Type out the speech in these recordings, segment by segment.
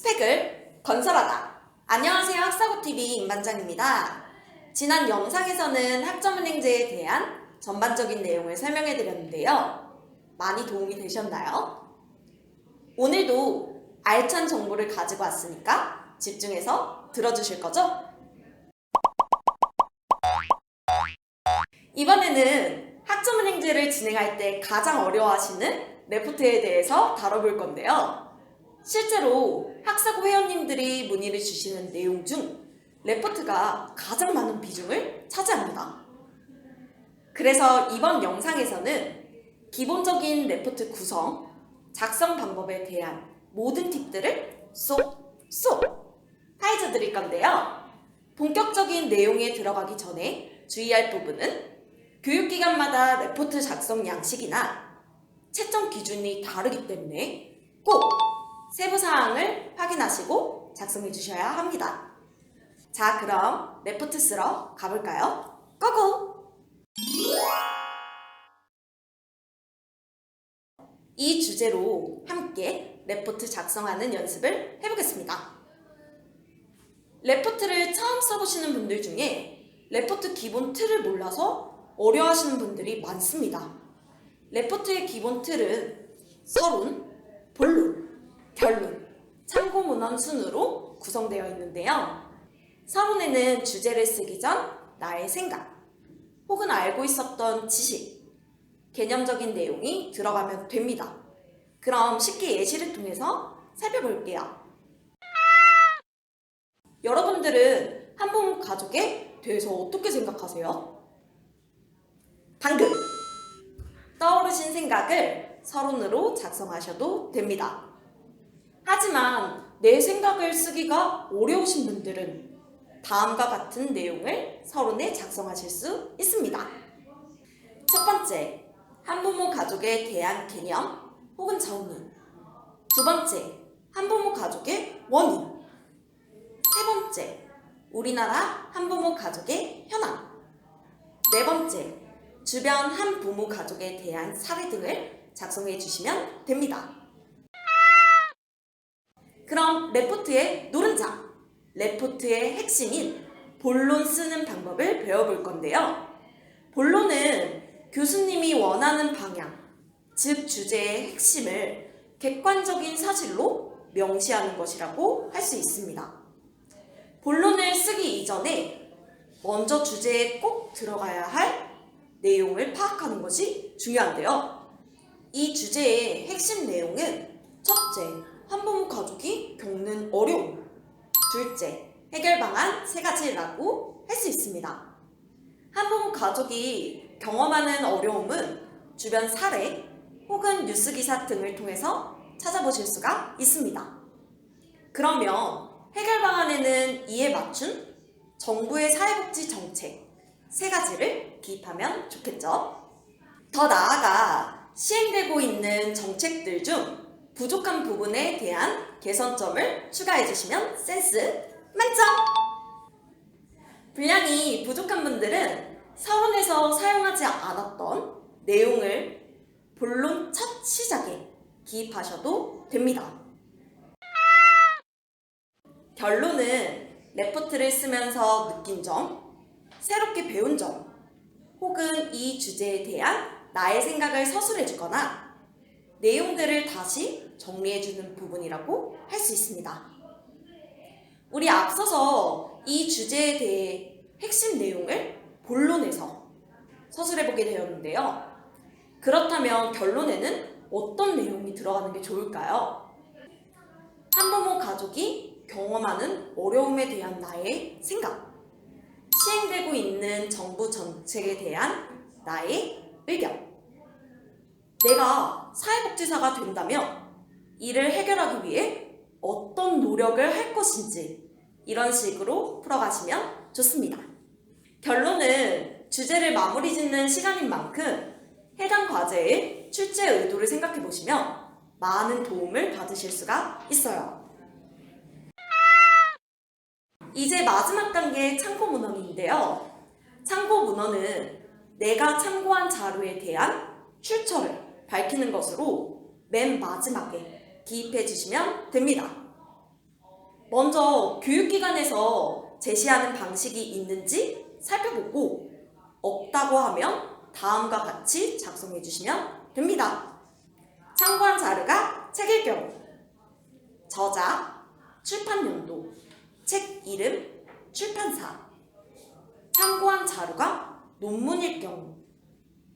스펙을 건설하다. 안녕하세요. 학사고TV 임반장입니다. 지난 영상에서는 학점은행제에 대한 전반적인 내용을 설명해 드렸는데요. 많이 도움이 되셨나요? 오늘도 알찬 정보를 가지고 왔으니까 집중해서 들어주실 거죠? 이번에는 학점은행제를 진행할 때 가장 어려워하시는 레포트에 대해서 다뤄볼 건데요. 실제로 학사고 회원님들이 문의를 주시는 내용 중 레포트가 가장 많은 비중을 차지합니다. 그래서 이번 영상에서는 기본적인 레포트 구성, 작성 방법에 대한 모든 팁들을 쏙쏙 파헤쳐 드릴 건데요. 본격적인 내용에 들어가기 전에 주의할 부분은 교육기관마다 레포트 작성 양식이나 채점 기준이 다르기 때문에 꼭 세부 사항을 확인하시고 작성해 주셔야 합니다. 자, 그럼 레포트 쓰러 가볼까요? 고고! 이 주제로 함께 레포트 작성하는 연습을 해보겠습니다. 레포트를 처음 써보시는 분들 중에 레포트 기본 틀을 몰라서 어려워하시는 분들이 많습니다. 레포트의 기본 틀은 서론, 본론, 결론, 참고 문헌 순으로 구성되어 있는데요. 서론에는 주제를 쓰기 전 나의 생각, 혹은 알고 있었던 지식, 개념적인 내용이 들어가면 됩니다. 그럼 쉽게 예시를 통해서 살펴볼게요. 여러분들은 한부모 가족에 대해서 어떻게 생각하세요? 방금 떠오르신 생각을 서론으로 작성하셔도 됩니다. 하지만 내 생각을 쓰기가 어려우신 분들은 다음과 같은 내용을 서론에 작성하실 수 있습니다. 첫 번째, 한부모 가족에 대한 개념 혹은 정의. 두 번째, 한부모 가족의 원인. 세 번째, 우리나라 한부모 가족의 현황. 네 번째, 주변 한부모 가족에 대한 사례 등을 작성해 주시면 됩니다. 그럼 레포트의 노른자, 레포트의 핵심인 본론 쓰는 방법을 배워볼 건데요. 본론은 교수님이 원하는 방향, 즉 주제의 핵심을 객관적인 사실로 명시하는 것이라고 할 수 있습니다. 본론을 쓰기 이전에 먼저 주제에 꼭 들어가야 할 내용을 파악하는 것이 중요한데요. 이 주제의 핵심 내용은 첫째, 한부모 가족이 겪는 어려움. 둘째, 해결 방안 세 가지라고 할 수 있습니다. 한부모 가족이 경험하는 어려움은 주변 사례 혹은 뉴스 기사 등을 통해서 찾아보실 수가 있습니다. 그러면 해결 방안에는 이에 맞춘 정부의 사회복지 정책 세 가지를 기입하면 좋겠죠. 더 나아가 시행되고 있는 정책들 중 부족한 부분에 대한 개선점을 추가해 주시면 센스 만점! 분량이 부족한 분들은 서론에서 사용하지 않았던 내용을 본론 첫 시작에 기입하셔도 됩니다. 결론은 레포트를 쓰면서 느낀 점, 새롭게 배운 점, 혹은 이 주제에 대한 나의 생각을 서술해 주거나 내용들을 다시 정리해 주는 부분이라고 할 수 있습니다. 우리 앞서서 이 주제에 대해 핵심 내용을 본론에서 서술해 보게 되었는데요. 그렇다면 결론에는 어떤 내용이 들어가는 게 좋을까요? 한부모 가족이 경험하는 어려움에 대한 나의 생각, 시행되고 있는 정부 정책에 대한 나의 의견, 내가 사회복지사가 된다면 이를 해결하기 위해 어떤 노력을 할 것인지 이런 식으로 풀어가시면 좋습니다. 결론은 주제를 마무리 짓는 시간인 만큼 해당 과제의 출제 의도를 생각해 보시면 많은 도움을 받으실 수가 있어요. 이제 마지막 단계 참고 문헌인데요. 참고 문헌은 내가 참고한 자료에 대한 출처를 밝히는 것으로 맨 마지막에 기입해 주시면 됩니다. 먼저 교육기관에서 제시하는 방식이 있는지 살펴보고 없다고 하면 다음과 같이 작성해 주시면 됩니다. 참고한 자료가 책일 경우 저자, 출판 연도, 책 이름, 출판사 참고한 자료가 논문일 경우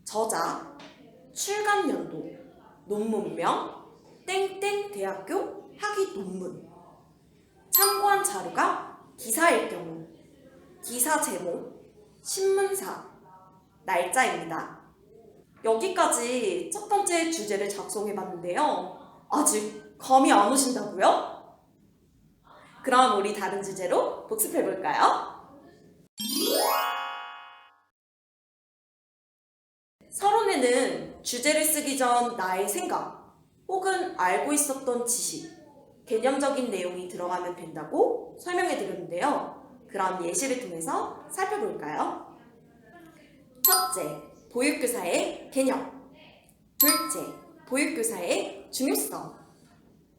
저자, 출간 연도, 논문명, 땡땡 대학교 학위 논문 참고한 자료가 기사일 경우 기사 제목, 신문사, 날짜입니다. 여기까지 첫 번째 주제를 작성해 봤는데요. 아직 감이 안 오신다고요? 그럼 우리 다른 주제로 복습해 볼까요? 서론에는 주제를 쓰기 전 나의 생각 혹은 알고 있었던 지식, 개념적인 내용이 들어가면 된다고 설명해 드렸는데요. 그럼 예시를 통해서 살펴볼까요? 첫째, 보육교사의 개념. 둘째, 보육교사의 중요성.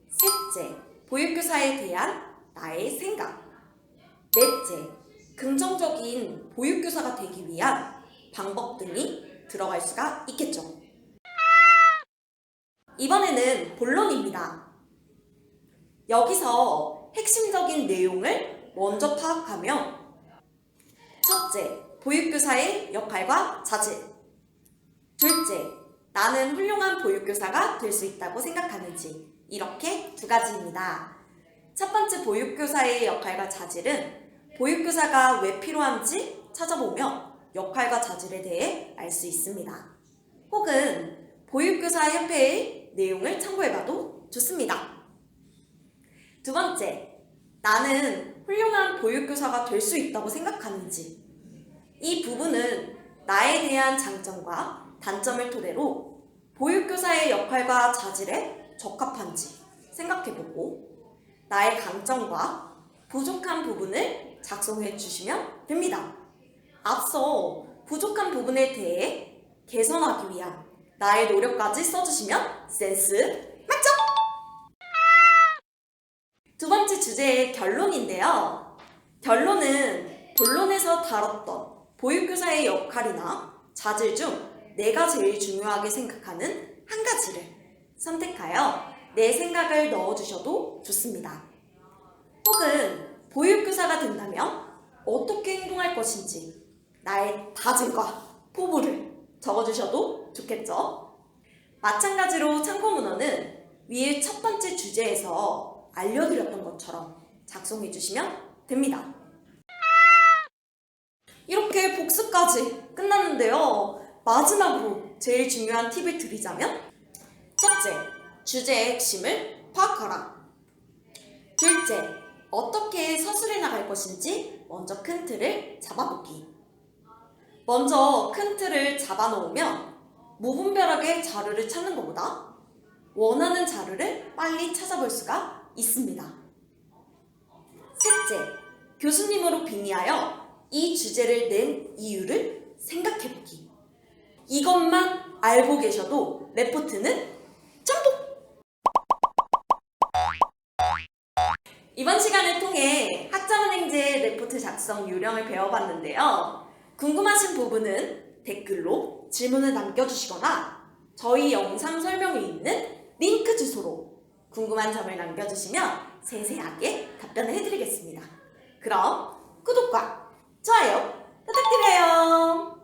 셋째, 보육교사에 대한 나의 생각. 넷째, 긍정적인 보육교사가 되기 위한 방법 등이 들어갈 수가 있겠죠. 이번에는 본론입니다. 여기서 핵심적인 내용을 먼저 파악하며 첫째, 보육교사의 역할과 자질. 둘째, 나는 훌륭한 보육교사가 될 수 있다고 생각하는지. 이렇게 두 가지입니다. 첫 번째 보육교사의 역할과 자질은 보육교사가 왜 필요한지 찾아보며 역할과 자질에 대해 알 수 있습니다. 혹은 보육교사 협회의 내용을 참고해봐도 좋습니다. 두 번째, 나는 훌륭한 보육교사가 될 수 있다고 생각하는지. 이 부분은 나에 대한 장점과 단점을 토대로 보육교사의 역할과 자질에 적합한지 생각해보고 나의 강점과 부족한 부분을 작성해 주시면 됩니다. 앞서 부족한 부분에 대해 개선하기 위한 나의 노력까지 써주시면 센스 만점! 두 번째 주제의 결론인데요. 결론은 본론에서 다뤘던 보육교사의 역할이나 자질 중 내가 제일 중요하게 생각하는 한 가지를 선택하여 내 생각을 넣어주셔도 좋습니다. 혹은 보육교사가 된다면 어떻게 행동할 것인지 나의 다짐과 포부를 적어주셔도 좋겠죠? 마찬가지로 참고 문헌은 위의 첫 번째 주제에서 알려드렸던 것처럼 작성해 주시면 됩니다. 이렇게 복습까지 끝났는데요. 마지막으로 제일 중요한 팁을 드리자면 첫째, 주제의 핵심을 파악하라. 둘째, 어떻게 서술해 나갈 것인지 먼저 큰 틀을 잡아보기. 먼저 큰 틀을 잡아놓으면 무분별하게 자료를 찾는 것보다 원하는 자료를 빨리 찾아볼 수가 있습니다. 셋째, 교수님으로 빙의하여 이 주제를 낸 이유를 생각해보기. 이것만 알고 계셔도 레포트는 짬뽕! 이번 시간을 통해 학자은행제 레포트 작성 요령을 배워봤는데요. 궁금하신 부분은 댓글로 질문을 남겨주시거나 저희 영상 설명에 있는 링크 주소로 궁금한 점을 남겨주시면 세세하게 답변을 해드리겠습니다. 그럼 구독과 좋아요 부탁드려요.